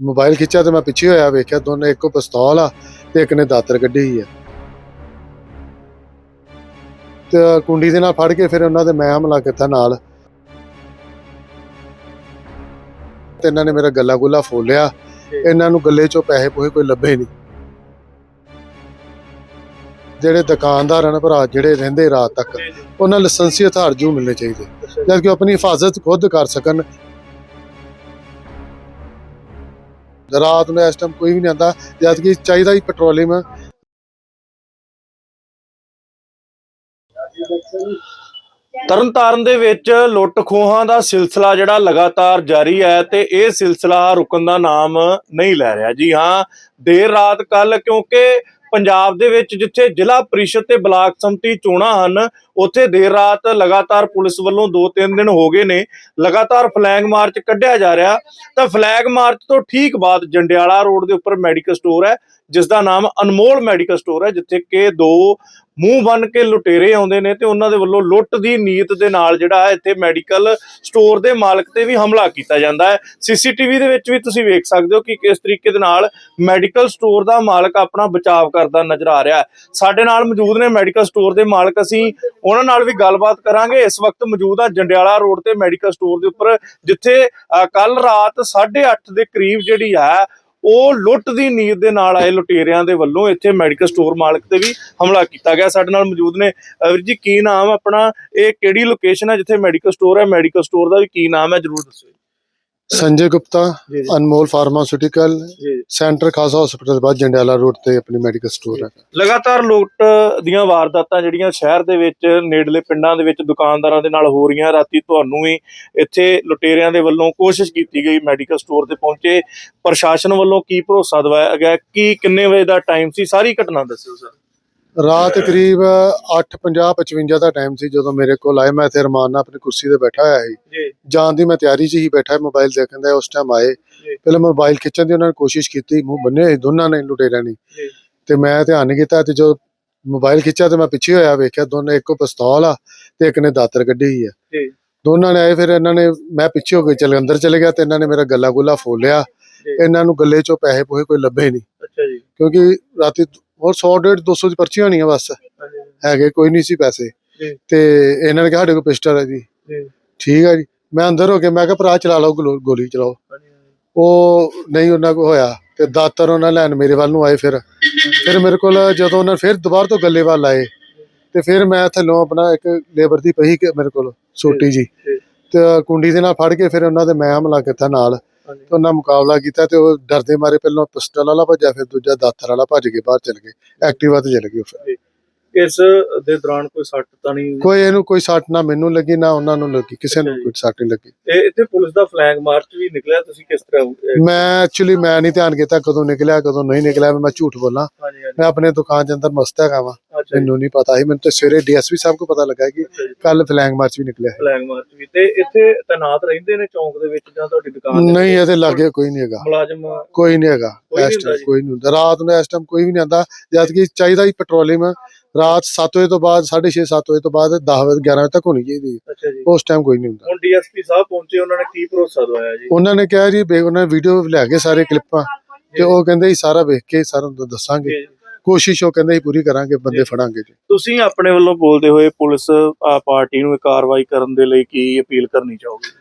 Mobile ਖਿੱਚਿਆ ਤੇ ਮੈਂ ਪਿੱਛੇ ਹੋਇਆ, ਵੇਖਿਆ ਦੋਨੇ ਇੱਕੋ ਪਿਸਤੌਲ ਆ ਤੇ ਇੱਕ ਨੇ ਦਾਤਰ ਕੱਢੀ ਹੋਈ ਆ। ਤੇ ਕੁੰਡੀ ਦੇ ਨਾਲ ਫੜ ਕੇ ਫਿਰ ਉਹਨਾਂ ਦੇ ਮੈਂ ਹਮਲਾ ਕੀਤਾ ਨਾਲ। ਤੇ ਇਹਨਾਂ ਨੇ ਮੇਰਾ ਗੱਲਾ ਗੁੱਲਾ ਫੋਲਿਆ। ਇਹਨਾਂ ਨੂੰ ਗੱਲੇ ਚੋਂ ਪੈਸੇ ਪੂਸੇ ਕੋਈ ਲੱਭੇ ਨਹੀਂ। ਜਿਹੜੇ ਦੁਕਾਨਦਾਰ ਹਨ ਭਰਾ, ਜਿਹੜੇ ਰਹਿੰਦੇ ਰਾਤ ਤੱਕ, ਉਹਨਾਂ ਲਾਇਸੈਂਸੀ ਹਥਾਰ ਜੂ ਮਿਲਣੇ ਚਾਹੀਦੇ। ਜਦ ਕਿ ਉਹ ਆਪਣੀ ਹਿਫਾਜ਼ਤ ਖੁਦ ਕਰ ਸਕਣ ਰਾਤ ਨੂੰ ਇਸ ਟਾਈਮ ਕੋਈ ਵੀ ਨਹੀਂ ਆਂਦਾ ਜਦ ਕਿ ਚਾਹੀਦਾ ਹੀ ਪੈਟਰੋਲਿੰਗ ਤਰਨਤਾਰਨ ਦੇ ਵਿੱਚ ਲੁੱਟ ਖੋਹਾਂ ਦਾ ਸਿਲਸਿਲਾ ਜਿਹੜਾ ਲਗਾਤਾਰ ਜਾਰੀ ਹੈ ਤੇ ਇਹ ਸਿਲਸਿਲਾ ਰੁਕਣ ਦਾ ਨਾਮ ਨਹੀਂ ਲੈ ਰਿਹਾ। ਜੀ ਹਾਂ, ਦੇਰ ਰਾਤ ਕੱਲ ਕਿਉਂਕਿ ਪੰਜਾਬ ਦੇ ਵਿੱਚ ਜਿੱਥੇ ਜ਼ਿਲ੍ਹਾ ਪ੍ਰੀਸ਼ਦ ਤੇ ਬਲਾਕ ਸੰਮਤੀ ਚੋਣਾਂ ਹਨ, ਉੱਥੇ ਦੇਰ ਰਾਤ ਲਗਾਤਾਰ ਪੁਲਿਸ ਵੱਲੋਂ 2-3 ਦਿਨ ਹੋ ਗਏ ਨੇ, ਲਗਾਤਾਰ ਫਲੈਗ ਮਾਰਚ ਕੱਢਿਆ ਜਾ ਰਿਹਾ। ਤਾਂ ਫਲੈਗ ਮਾਰਚ ਤੋਂ ਠੀਕ ਬਾਅਦ ਜੰਡਿਆਲਾ ਰੋਡ ਦੇ ਉੱਪਰ ਮੈਡੀਕਲ ਸਟੋਰ ਹੈ ਜਿਸ ਦਾ ਨਾਮ ਅਨਮੋਲ ਮੈਡੀਕਲ ਸਟੋਰ ਹੈ, ਜਿੱਥੇ ਕਿ ਦੋ ਮੂੰਹ ਬੰਨ ਕੇ ਲੁਟੇਰੇ ਆਉਂਦੇ ਨੇ ਤੇ ਉਹਨਾਂ ਦੇ ਵੱਲੋਂ ਲੁੱਟ ਦੀ ਨੀਅਤ ਦੇ ਨਾਲ ਜਿਹੜਾ ਹੈ, ਇੱਥੇ ਮੈਡੀਕਲ ਸਟੋਰ ਦੇ ਮਾਲਕ ਤੇ ਵੀ ਹਮਲਾ ਕੀਤਾ ਜਾਂਦਾ ਹੈ। ਸੀਸੀਟੀਵੀ ਦੇ ਵਿੱਚ ਵੀ ਤੁਸੀਂ ਵੇਖ ਸਕਦੇ ਹੋ ਕਿ ਕਿਸ ਤਰੀਕੇ ਦੇ ਨਾਲ ਮੈਡੀਕਲ ਸਟੋਰ ਦਾ ਮਾਲਕ ਆਪਣਾ ਬਚਾਅ ਕਰਦਾ ਨਜ਼ਰ ਆ ਰਿਹਾ ਹੈ। ਸਾਡੇ ਨਾਲ ਮੌਜੂਦ ਨੇ ਮੈਡੀਕਲ ਸਟੋਰ ਦੇ ਮਾਲਕ। ਅਸੀਂ ਉਹਨਾਂ ਨਾਲ ਵੀ ਗੱਲਬਾਤ ਕਰਾਂਗੇ। ਇਸ ਵਕਤ ਮੌਜੂਦ ਆ ਜੰਡਿਆਲਾ ਰੋਡ ਤੇ ਮੈਡੀਕਲ ਸਟੋਰ ਦੇ ਉੱਪਰ, ਜਿੱਥੇ ਕੱਲ ਰਾਤ 8:30 ਦੇ ਕਰੀਬ ਜਿਹੜੀ ਹੈ ਉਹ ਲੁੱਟ ਦੀ ਨੀਅਤ ਦੇ ਨਾਲ ਆਏ ਲੁਟੇਰਿਆਂ ਦੇ ਵੱਲੋਂ ਇੱਥੇ ਮੈਡੀਕਲ ਸਟੋਰ ਮਾਲਕ ਤੇ ਵੀ ਹਮਲਾ ਕੀਤਾ ਗਿਆ। ਸਾਡੇ ਨਾਲ ਮੌਜੂਦ ਨੇ, ਅਹ ਵੀਰ ਜੀ, ਕੀ ਨਾਮ ਆਪਣਾ? ਇਹ ਕਿਹੜੀ ਲੋਕੇਸ਼ਨ ਹੈ ਜਿੱਥੇ ਮੈਡੀਕਲ ਸਟੋਰ ਹੈ? ਮੈਡੀਕਲ ਸਟੋਰ ਦਾ ਵੀ ਕੀ ਨਾਮ ਹੈ? ਜਰੂਰ ਦੱਸੋ ਸੰਜੇ ਗੁਪਤਾ ਫਾਰਮਾਸਿਊਟੀਕਲ ਜੀ ਸੈਂਟਰ ਖਾਸਾ ਹਸਪੀਟਲ ਬਾਅਦ ਜੰਡਿਆਲਾ ਰੋਡ ਤੇ ਆਪਣੀ ਮੈਡੀਕਲ ਸਟੋਰ ਹੈ। ਲਗਾਤਾਰ ਲੁੱਟ ਦੀਆਂ ਵਾਰਦਾਤਾਂ ਜਿਹੜੀਆਂ ਸ਼ਹਿਰ ਦੇ ਵਿੱਚ ਨੇੜਲੇ ਪਿੰਡਾਂ ਦੇ ਵਿੱਚ ਦੁਕਾਨਦਾਰਾਂ ਦੇ ਨਾਲ ਹੋ ਰਹੀਆਂ ਰਾਤੀ ਤੁਹਾਨੂੰ ਵੀ ਇੱਥੇ ਲੁਟੇਰਿਆਂ ਦੇ ਵੱਲੋਂ ਕੋਸ਼ਿਸ਼ ਕੀਤੀ ਗਈ ਮੈਡੀਕਲ ਸਟੋਰ ਤੇ ਪਹੁੰਚੇ। ਪ੍ਰਸ਼ਾਸਨ ਵੱਲੋਂ ਕੀ ਭਰੋਸਾ ਦਿਵਾਇਆ ਗਿਆ? ਕੀ ਕਿੰਨੇ ਵਜੇ ਦਾ ਟਾਈਮ ਸੀ? ਸਾਰੀ ਘਟਨਾ ਦੱਸਿਓ ਸਰ। ਰਾਤ ਕਰੀਬ 8:50 55 ਦਾ ਟਾਈਮ ਸੀ ਜਦੋਂ ਮੇਰੇ ਕੋਲ ਆਏ। ਮੈਂ ਇੱਥੇ ਰਮਾਨ ਨਾਲ ਆਪਣੀ ਕੁਰਸੀ ਤੇ ਬੈਠਾ ਹੋਇਆ ਸੀ। ਜੀ। ਜਾਣ ਦੀ ਮੈਂ ਤਿਆਰੀ 'ਚ ਹੀ ਬੈਠਾ ਮੋਬਾਈਲ ਦੇਖਣ ਦਾ। ਉਸ ਟਾਈਮ ਆਏ। ਜੀ। ਪਹਿਲਾਂ ਮੋਬਾਈਲ ਖਿੱਚਣ ਦੀ ਉਹਨਾਂ ਨੇ ਕੋਸ਼ਿਸ਼ ਕੀਤੀ। ਮੂੰਹ ਬੰਨੇ ਦੋਨਾਂ ਨੇ ਲੁਟੇਰਿਆਂ ਨੇ ਜੀ। ਤੇ ਮੈਂ ਧਿਆਨ ਨਹੀਂ ਕੀਤਾ ਤੇ ਜਦੋਂ ਮੋਬਾਈਲ ਖਿੱਚਿਆ ਤੇ ਮੈਂ ਪਿੱਛੇ ਹੋਇਆ ਵੇਖਿਆ ਦੋਨੇ ਇੱਕੋ ਪਿਸਤੌਲ ਆ ਤੇ ਇੱਕ ਨੇ ਦਾਤਰ ਕੱਢੀ ਹੋਈ ਆ। ਜੀ। ਦੋਨਾਂ ਨੇ ਆਏ ਫਿਰ ਇਹਨਾਂ ਨੇ ਮੈਂ ਪਿੱਛੇ ਹੋ ਕੇ ਚਲੇ ਅੰਦਰ ਚਲੇ ਗਿਆ ਤੇ ਇਹਨਾਂ ਨੇ ਮੇਰਾ ਗੱਲਾ ਗੁੱਲਾ ਫੋਲਿਆ ਜੀ। ਇਹਨਾਂ ਨੂੰ ਗੱਲੇ 'ਚੋਂ ਪੈਸੇ ਪੂਸੇ ਕੋਈ ਲੱਭੇ ਨਹੀਂ। ਅੱਛਾ ਜੀ। ਕਿਉਂਕਿ ਰਾਤੀ ਹੋਰ 100 150 200 ਦੀ ਪਰਚੀਆਂ ਹੋਣੀਆਂ ਬਸ। ਹੈਗੇ ਕੋਈ ਨਹੀਂ ਸੀ ਪੈਸੇ। ਤੇ ਇਹਨਾਂ ਨੇ ਕਿਹਾ ਸਾਡੇ ਕੋਲ ਪਿਸਟਲ ਹੈ ਜੀ। ਠੀਕ ਹੈ ਜੀ। ਮੈਂ ਅੰਦਰ ਹੋ ਕੇ ਮੈਂ ਕਿਹਾ ਭਰਾ ਚਲਾ ਲਓ ਗਲੋ- ਚਲਾਓ। ਉਹ ਨਹੀਂ ਉਹਨਾਂ ਕੋ ਹੋਇਆ। ਤੇ ਦਾਤਰ ਉਹਨਾਂ ਲੈਣ ਮੇਰੇ ਵੱਲ ਨੂੰ ਆਏ ਫਿਰ। ਫਿਰ ਮੇਰੇ ਕੋਲ ਜਦੋਂ ਉਹਨਾਂ ਫਿਰ ਦੁਬਾਰਾ ਤੋਂ ਗੱਲੇ ਵੱਲ ਆਏ। ਤੇ ਫਿਰ ਮੈਂ ਥੱਲੋਂ ਆਪਣਾ ਇੱਕ ਲੇਬਰ ਦੀ ਪਹੀ ਕਿ ਮੇਰੇ ਕੋਲ ਛੋਟੀ ਜੀ ਜੀ। ਤੇ ਕੁੰਡੀ ਦੇ ਨਾਲ ਫੜ ਕੇ ਫਿਰ ਉਹਨਾਂ ਦੇ ਮੈਂ ਹਮਲਾ ਕੀਤਾ ਨਾਲ। ਤੇ ਉਹਨਾਂ ਮੁਕਾਬਲਾ ਕੀਤਾ ਤੇ ਉਹ ਡਰਦੇ ਮਾਰੇ ਪਹਿਲਾਂ ਪਿਸਟਲ ਵਾਲਾ ਭੱਜਿਆ ਫਿਰ ਦੂਜਾ ਦਾਤਰ ਵਾਲਾ ਭੱਜ ਕੇ ਬਾਹਰ ਚਲ ਗਏ ਐਕਟਿਵਾ ਤੇ ਚਲ ਗਏ ਉਹ ਫਿਰ। ਇਸ ਦੇ ਦੌਰਾਨ ਕੋਈ ਸੱਟ ਤਾਂ ਨਹੀਂ ਕੋਈ ਇਹਨੂੰ ਕੋਈ ਸੱਟ ਨਾ ਮੈਨੂੰ ਲੱਗੀ ਨਾ ਉਹਨਾਂ ਨੂੰ ਲੱਗੀ ਕਿਸੇ ਨੂੰ ਕੋਈ ਸੱਟ ਨਹੀਂ ਲੱਗੀ। ਇਹ ਇੱਥੇ ਪੁਲਿਸ ਦਾ ਫਲੈਗ ਮਾਰਚ ਵੀ ਨਿਕਲਿਆ ਤੁਸੀਂ ਕਿਸ ਤਰ੍ਹਾਂ ਮੈਂ ਐਕਚੁਅਲੀ ਮੈਂ ਨਹੀਂ ਧਿਆਨ ਕੀਤਾ ਕਦੋਂ ਨਿਕਲਿਆ ਕਦੋਂ ਨਹੀਂ ਨਿਕਲਿਆ ਮੈਂ ਝੂਠ ਬੋਲਾਂ। ਮੈਂ ਆਪਣੇ ਦੁਕਾਨ ਦੇ ਅੰਦਰ ਮਸਤ ਹੈਗਾ ਵਾਂ ਮੈਨੂੰ ਨਹੀਂ ਪਤਾ ਸੀ। ਮੈਨੂੰ ਤਾਂ ਸਵੇਰੇ ਡੀਐਸਪੀ ਸਾਹਿਬ ਕੋ ਪਤਾ ਲੱਗਾ ਕਿ ਕੱਲ ਫਲੈਂਗ ਮਾਰਚ ਵੀ ਨਿਕਲਿਆ ਹੈ ਫਲੈਗ ਮਾਰਚ ਵੀ। ਤੇ ਇੱਥੇ ਤੈਨਾਤ ਰਹਿੰਦੇ ਨੇ ਚੌਂਕ ਦੇ ਵਿੱਚ ਜਾਂ ਤੁਹਾਡੀ ਦੁਕਾਨ ਦੇ ਨਹੀਂ ਇਹਦੇ ਲਾਗੇ ਕੋਈ ਨਹੀਂ ਹੈਗਾ। ਮੁਲਾਜ਼ਮ ਕੋਈ ਨਹੀਂ ਹੈਗਾ। ਇਸ ਟਾਈਮ। ਕੋਈ ਨਹੀਂ ਹੁੰਦਾ। ਰਾਤ ਨੂੰ ਇਸ ਟਾਈਮ ਕੋਈ ਵੀ ਨਹੀਂ ਆਂਦਾ ਜਦ ਕਿ ਚਾਹੀਦਾ ਹੀ ਪੈਟਰੋਲਿੰਗ ਰਾਤ 7 ਵਜੇ ਤੋਂ ਬਾਅਦ 6:30 7 ਵਜੇ ਤੋਂ ਬਾਅਦ 10 ਵਜੇ 11 ਵਜੇ ਤੱਕ ਹੋਣੀ ਚਾਹੀਦੀ ਹੈ। ਉਸ ਟਾਈਮ ਕੋਈ ਨਹੀਂ ਹੁੰਦਾ। ਹੁਣ ਡੀਐਸਪੀ ਸਾਹਿਬ ਪਹੁੰਚੇ ਉਹਨਾਂ ਨੇ ਕੀ ਭਰੋਸਾ ਦਵਾਇਆ ਜੀ? ਉਹਨਾਂ ਨੇ ਕਿਹਾ ਜੀ ਉਹਨਾਂ ਨੇ ਵੀਡੀਓ ਲੈ ਕੇ ਸਾਰੇ ਕਲਿੱਪਾਂ ਤੇ ਉਹ ਕਹਿੰਦੇ ਸਾਰਾ ਵੇਖ ਕੇ ਸਾਰਾ ਨੂੰ ਦੱਸਾਂਗੇ। ਕੋਸ਼ਿਸ਼ ਉਹ ਕਹਿੰਦੇ ਸੀ ਪੂਰੀ ਕਰਾਂਗੇ ਬੰਦੇ ਫੜਾਂਗੇ ਜੀ। ਤੁਸੀਂ ਆਪਣੇ ਵੱਲੋਂ ਬੋਲਦੇ ਹੋਏ ਪੁਲਿਸ ਆ, ਪਾਰਟੀ ਨੂੰ ਇਹ ਕਾਰਵਾਈ ਕਰਨ ਦੇ ਲਈ ਕੀ ਅਪੀਲ ਕਰਨੀ ਚਾਹੋਗੇ?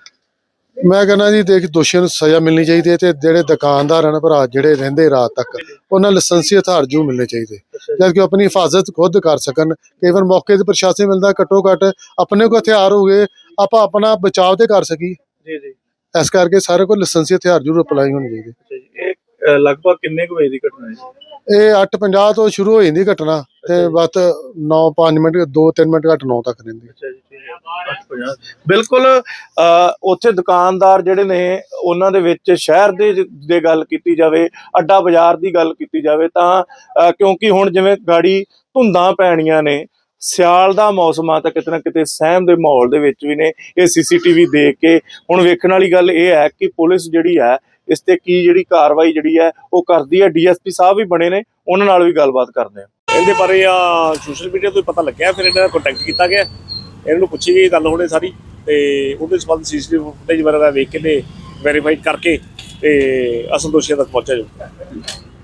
ਮੈਂ ਕਹਿੰਦਾ ਜੀ ਦੇਖ ਦੋਸ਼ੀਆਂ ਨੂੰ ਸਜ਼ਾ ਮਿਲਣੀ ਚਾਹੀਦੀ ਹੈ ਤੇ ਜਿਹੜੇ ਦੁਕਾਨਦਾਰ ਹਨ ਭਰਾ ਜਿਹੜੇ ਰਹਿੰਦੇ ਰਾਤ ਤੱਕ ਉਹਨਾਂ ਲਾਇਸੈਂਸੀ ਹਥਿਆਰ ਜੂ ਮਿਲਣੇ ਚਾਹੀਦੇ। ਜਦ ਕਿ ਆਪਣੀ ਹਿਫਾਜ਼ਤ ਖੁਦ ਕਰ ਸਕਣ ਕਈ ਵਾਰ ਮੌਕੇ ਤੇ ਪ੍ਰਸ਼ਾਸਨ ਮਿਲਦਾ ਘੱਟੋ ਘੱਟ ਆਪਣੇ ਕੋਲ ਹਥਿਆਰ ਹੋਵੇ ਆਪਾਂ ਆਪਣਾ ਬਚਾਅ ਤੇ ਕਰ ਸਕੀਏ। ਜੀ ਜੀ। ਇਸ ਕਰਕੇ ਸਾਰੇ ਕੋਲ ਲਾਇਸੈਂਸੀ ਹਥਿਆਰ ਜ਼ਰੂਰ ਅਪਲਾਈ ਹੋਣੇ ਚਾਹੀਦੇ। ਇਹ ਲਗਭਗ ਕਿੰਨੇ ਕੁ ਵਜੇ ਦੀ ਘਟਨਾ ਹੈ ਜੀ? ਇਹ 8:50 ਤੋਂ ਸ਼ੁਰੂ ਹੋ ਜਾਂਦੀ ਘਟਨਾ ਤੇ ਬਸ 9-5 ਮਿੰਟ 2-3 ਮਿੰਟ ਘੱਟ 9 ਤੱਕ ਰਹਿੰਦੀ। ਬਿਲਕੁਲ ਉੱਥੇ ਦੁਕਾਨਦਾਰ ਜਿਹੜੇ ਨੇ ਉਹਨਾਂ ਦੇ ਵਿੱਚ ਸ਼ਹਿਰ ਦੇ ਦੇ ਗੱਲ ਕੀਤੀ ਜਾਵੇ ਅੱਡਾ ਬਾਜ਼ਾਰ ਦੀ ਗੱਲ ਕੀਤੀ ਜਾਵੇ ਤਾਂ ਕਿਉਂਕਿ ਹੁਣ ਜਿਵੇਂ ਗਾੜੀ ਧੁੰਦਾਂ ਪੈਣੀਆਂ ਨੇ ਸਿਆਲ ਦਾ ਮੌਸਮ ਆ ਤਾਂ ਕਿਤੇ ਨਾ ਕਿਤੇ ਸਹਿਮ ਦੇ ਮਾਹੌਲ ਦੇ ਵਿੱਚ ਵੀ ਨੇ। ਇਹ ਸੀਸੀਟੀਵੀ ਦੇਖ ਕੇ ਹੁਣ ਵੇਖਣ ਵਾਲੀ ਗੱਲ ਇਹ ਹੈ ਕਿ ਪੁਲਿਸ ਜਿਹੜੀ ਹੈ, ਇਸ ਤੇ ਕੀ ਜਿਹੜੀ ਕਾਰਵਾਈ ਜਿਹੜੀ ਹੈ, ਉਹ ਕਰਦੀ ਹੈ। ਡੀਐਸਪੀ ਸਾਹਿਬ ਵੀ ਬਣੇ ਨੇ, ਉਹਨਾਂ ਨਾਲ ਵੀ ਗੱਲਬਾਤ ਕਰਦੇ ਆ ਇਹਦੇ ਬਾਰੇ ਆ ਸੋਸ਼ਲ ਮੀਡੀਆ ਤੋਂ ਹੀ ਪਤਾ ਲੱਗਿਆ, ਫਿਰ ਇਹਨਾਂ ਦਾ ਕੰਟੈਕਟ ਕੀਤਾ ਗਿਆ। ਇਹਨਾਂ ਨੂੰ ਪੁੱਛੀ ਗਈ ਗੱਲ ਹੋਣੇ ਸਾਰੀ, ਤੇ ਉਹਦੇ ਸੰਬੰਧ ਸੀਸੀਟੀਵੀ ਫੁਟੇਜ ਵਗੈਰਾ ਵੇਖ ਕੇ ਤੇ ਵੈਰੀਫਾਈ ਕਰਕੇ ਤੇ ਅਸਲ ਦੋਸ਼ੀਆਂ ਤੱਕ ਪਹੁੰਚਿਆ ਜਾਊਗਾ।